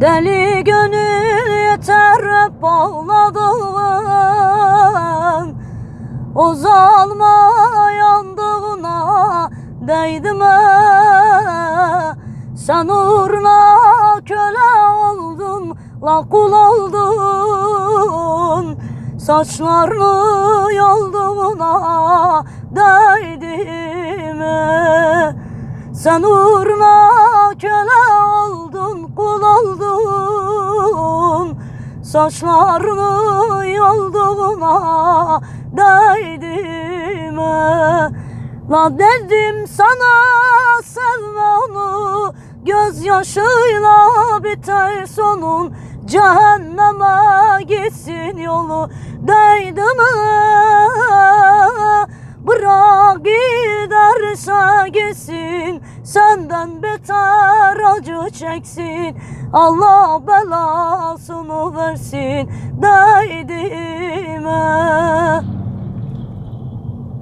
Deli gönül yeter hep ağladığın Uzalma yandığına değdi mi? Sen uğruna köle oldun, la kul oldun Saçlarını yolduğuna değdi mi? Sen uğruna yolduğuna değdi mi? La dedim sana sevme onu Gözyaşıyla biter sonun Cehenneme gitsin yolu Değdi mi? Bırak giderse gitsin Senden beter acı çeksin Allah belasını versin Değdi?